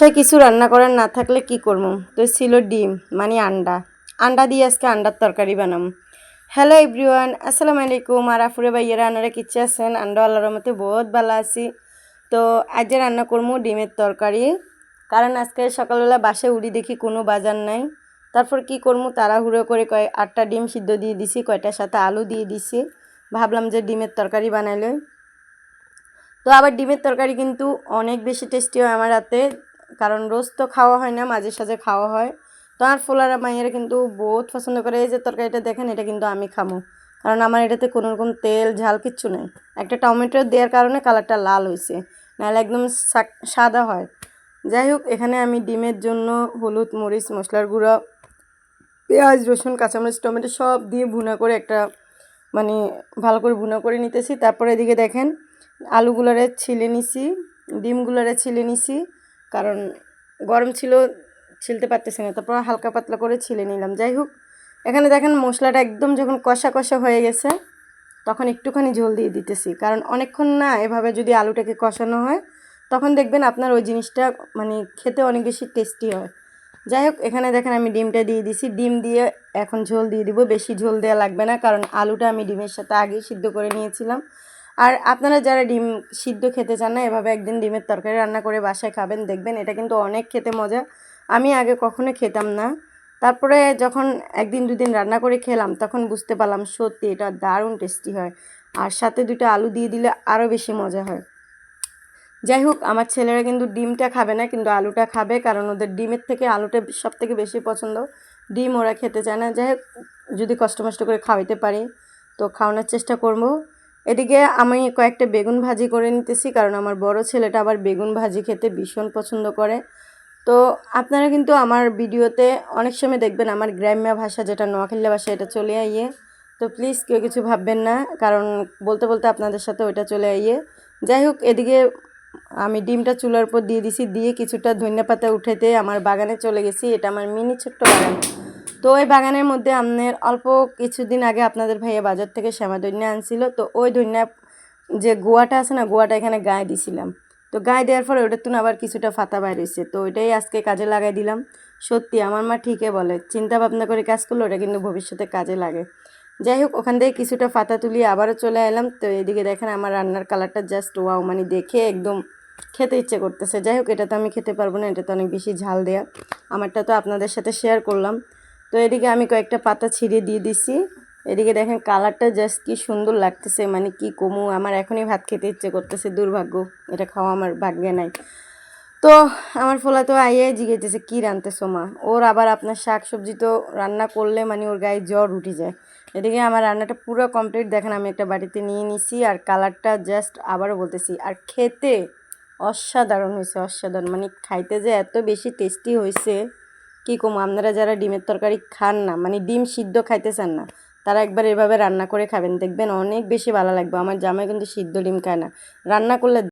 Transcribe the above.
বাসায় কিছু রান্না করার না থাকলে কি করব? তো ছিল ডিম মানে আন্ডা। আন্ডা দিয়ে আজকে আন্ডার তরকারি বানাম হ্যালো এভরিওয়ান আসসালামু আলাইকুম। আর আফুরে ভাইয়েরা আনারা কিচ্ছে আছেন? আন্ডা আল্লাহর মতে বহুত ভালো আছি। তো আজকে রান্না করব ডিমের তরকারি। কারণ আজকে সকালবেলা বাসে উড়ি দেখি কোনো বাজার নাই। তারপর কি করব? তাড়াহুড়ো করে কয় আটটা ডিম সিদ্ধ দিয়ে দিছি, কয়টার সাথে আলু দিয়ে দিছি। ভাবলাম যে ডিমের তরকারি বানাইলে তো আবার ডিমের তরকারি কিন্তু অনেক বেশি টেস্টি হয় আমার হাতে। কারণ রোজ তো খাওয়া হয় না, মাঝে সাঝে খাওয়া হয়। তো আর ফোলারা মাইয়েরা কিন্তু বহুত পছন্দ করে, এই যে তরকারিটা দেখেন, এটা কিন্তু আমি খামো। কারণ আমার এটাতে কোনো রকম তেল, ঝাল কিচ্ছু নেই। একটা টমেটো দেওয়ার কারণে কালারটা লাল হয়েছে নাহলে একদম সাদা হয়। যাই হোক, এখানে আমি ডিমের জন্য হলুদ মরিচ, মশলার গুঁড়ো, পেঁয়াজ, রসুন, কাঁচামরিচ, টমেটো সব দিয়ে ভুনা করে একটা মানে ভালো করে ভুনা করে নিতেছি। তারপরে এদিকে দেখেন, আলুগুলোরে ছিলে নিছি, ডিমগুলোরে ছিলে নিছি। কারণ গরম ছিল, ছিলতে পারতেছি না। তারপর হালকা পাতলা করে ছিলে নিলাম। যাই হোক, এখানে দেখেন মশলাটা একদম যখন কষা কষা হয়ে গেছে, তখন একটুখানি ঝোল দিয়ে দিতেছি। কারণ অনেকক্ষণ না এভাবে যদি আলুটাকে কষানো হয়, তখন দেখবেন আপনার ওই জিনিসটা মানে খেতে অনেক বেশি টেস্টি হয়। যাই হোক, এখানে দেখেন আমি ডিমটা দিয়ে দিছি। ডিম দিয়ে এখন ঝোল দিয়ে দিব। বেশি ঝোল দেওয়া লাগবে না, কারণ আলুটা আমি ডিমের সাথে আগেই সিদ্ধ করে নিয়েছিলাম। আর আপনারা যারা ডিম সিদ্ধ খেতে চান না, এভাবে একদিন ডিমের তরকারি রান্না করে বাসায় খাবেন, দেখবেন এটা কিন্তু অনেক খেতে মজা। আমি আগে কখনো খেতাম না। তারপরে যখন একদিন, দুদিন রান্না করে খেলাম, তখন বুঝতে পারলাম সত্যি এটা দারুণ টেস্টি হয়। আর সাথে দুটো আলু দিয়ে দিলে আরও বেশি মজা হয়। যাই হোক, আমার ছেলেরা কিন্তু ডিমটা খাবে না, কিন্তু আলুটা খাবে, কারণ ওদের ডিমের থেকে আলুটা সব থেকে বেশি পছন্দ। ডিম ওরা খেতে চায় না। যাই হোক, যদি কষ্ট মষ্ট করে খাওয়াইতে পারি, তো খাওয়ানোর চেষ্টা করব। এদিকে আমি কয়েকটা বেগুন ভাজি করে নিতেছি, কারণ আমার বড় ছেলেটা আবার বেগুন ভাজি খেতে ভীষণ পছন্দ করে। তো আপনারা কিন্তু আমার ভিডিওতে অনেক সময় দেখবেন আমার গ্রাম্য ভাষা যেটা নোয়াখালী ভাষা, এটা চলে আইয়ে। তো প্লিজ কেউ কিছু ভাববেন না, কারণ বলতে বলতে আপনাদের সাথে ওইটা চলে আইয়ে। যাই হোক, এদিকে আমি ডিমটা চুলার উপর দিয়ে দিছি, দিয়ে কিছুটা ধনিয়া পাতা উঠাইতে আমার বাগানে চলে গেছি। এটা আমার মিনি ছোট্ট বাগান। তো ওই বাগানের মধ্যে আপনার অল্প কিছুদিন আগে আপনাদের ভাইয়া বাজার থেকে শ্যামা ধনিয়া আনছিল। তো ওই ধনিয়া যে গোয়াটা আছে না, গোয়াটা এখানে গায়ে দিছিলাম। তো গায়ে দেওয়ার পরে ওটার তুন আবার কিছুটা ফাতা বাইর হয়েছে। তো ওইটাই আজকে কাজে লাগাই দিলাম। সত্যি আমার মা ঠিকই বলে, চিন্তা ভাবনা করে কাজ করলে ওটা কিন্তু ভবিষ্যতে কাজে লাগে। যাই হোক, ওখান থেকে কিছুটা ফাতা তুলিয়ে আবারও চলে এলাম। তো এদিকে দেখেন আমার রান্নার কালারটা জাস্ট ওয়াও মানে দেখে একদম খেতে ইচ্ছে করতেছে। যাই হোক, এটা তো আমি খেতে পারব না এটা তো অনেক বেশি ঝাল দেয়া। আমারটা তো আপনাদের সাথে শেয়ার করলাম। তো এদিকে আমি কয়েকটা পাতা ছিঁড়ে দিয়ে দিছি। এদিকে দেখেন কালারটা জাস্ট কি সুন্দর লাগতেছে মানে কি কমু, আমার এখনই ভাত খেতে ইচ্ছে করতেছে, দুর্ভাগ্য, এটা খাওয়া আমার ভাগ্যে নাই। তো আমার ফোলা তো আইয়ে জিগেতেছে কী রানতেছো মা? ওর আবার আপনার শাক সবজি তো রান্না করলে মানে ওর গায়ে জ্বর উঠে যায়। এদিকে আমার রান্নাটা পুরো কমপ্লিট, দেখেন আমি একটা বাড়িতে নিয়ে নিছি আর কালারটা জাস্ট আবারও বলতেছি, আর খেতে অসাধারণ হয়েছে, অসাধারণ মানে খাইতে যে এত বেশি টেস্টি হয়েছে। কী কম, আপনারা যারা ডিমের তরকারি খান না মানে ডিম সিদ্ধ খাইতে চান না, তারা একবার এভাবে রান্না করে খাবেন। দেখবেন অনেক বেশি ভালো লাগবে। আমার জামাই কিন্তু সিদ্ধ ডিম খায় না। রান্না করলে